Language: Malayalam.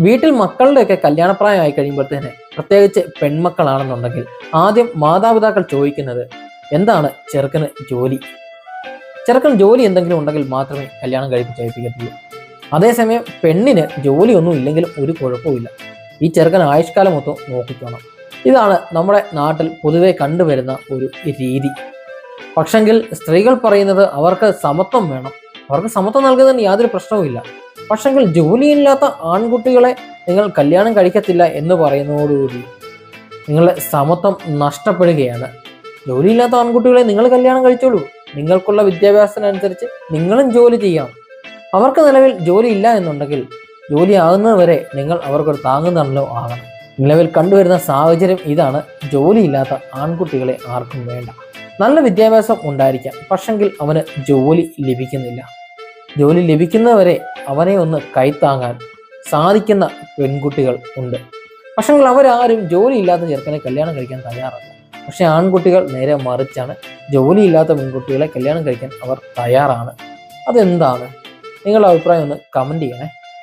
വീട്ടിൽ മക്കളുടെയൊക്കെ കല്യാണപ്രായമായി കഴിയുമ്പോഴത്തേന് പ്രത്യേകിച്ച് പെൺമക്കളാണെന്നുണ്ടെങ്കിൽ ആദ്യം മാതാപിതാക്കൾ ചോദിക്കുന്നത് എന്താണ് ചെറുക്കന് ജോലി? ചെറുക്കൻ ജോലി എന്തെങ്കിലും ഉണ്ടെങ്കിൽ മാത്രമേ കല്യാണം കഴിപ്പിച്ച് അയപ്പിക്കത്തുള്ളൂ അതേസമയം പെണ്ണിന് ജോലിയൊന്നും ഇല്ലെങ്കിലും ഒരു കുഴപ്പമില്ല ഈ ചെറുക്കൻ ആയുഷ്കാലം മൊത്തം നോക്കിക്കോണം. ഇതാണ് നമ്മുടെ നാട്ടിൽ പൊതുവെ കണ്ടുവരുന്ന ഒരു രീതി. പക്ഷെങ്കിൽ സ്ത്രീകൾ പറയുന്നത് അവർക്ക് സമത്വം വേണം. അവർക്ക് സമത്വം നൽകുന്നതിന് യാതൊരു പ്രശ്നവുമില്ല. പക്ഷെങ്കിൽ ജോലിയില്ലാത്ത ആൺകുട്ടികളെ നിങ്ങൾ കല്യാണം കഴിക്കത്തില്ല എന്ന് പറയുന്നതോടുകൂടി നിങ്ങളുടെ സമത്വം നഷ്ടപ്പെടുകയാണ്. ജോലിയില്ലാത്ത ആൺകുട്ടികളെ നിങ്ങൾ കല്യാണം കഴിച്ചോളൂ. നിങ്ങൾക്കുള്ള വിദ്യാഭ്യാസത്തിനനുസരിച്ച് നിങ്ങളും ജോലി ചെയ്യാം. അവർക്ക് നിലവിൽ ജോലി ഇല്ല എന്നുണ്ടെങ്കിൽ ജോലി ആകുന്നതുവരെ നിങ്ങൾ അവർക്കൊരു താങ്ങുന്നല്ലോ ആകണം. നിലവിൽ കണ്ടുവരുന്ന സാഹചര്യം ഇതാണ്. ജോലിയില്ലാത്ത ആൺകുട്ടികളെ ആർക്കും വേണ്ട. നല്ല വിദ്യാഭ്യാസം ഉണ്ടായിരിക്കാം. പക്ഷെങ്കിൽ അവന് ജോലി ലഭിക്കുന്നില്ല. ജോലി ലഭിക്കുന്നവരെ അവനെ ഒന്ന് കൈത്താങ്ങാൻ സാധിക്കുന്ന പെൺകുട്ടികൾ ഉണ്ട്. പക്ഷേ അവരാരും ജോലി ഇല്ലാത്ത ചെറുക്കനെ കല്യാണം കഴിക്കാൻ തയ്യാറല്ല. പക്ഷേ ആൺകുട്ടികൾ നേരെ മറിച്ചാണ് ജോലിയില്ലാത്ത പെൺകുട്ടികളെ കല്യാണം കഴിക്കാൻ അവർ തയ്യാറാണ്. അതെന്താണ്? നിങ്ങളുടെ അഭിപ്രായം ഒന്ന് കമന്റ് ചെയ്യണേ.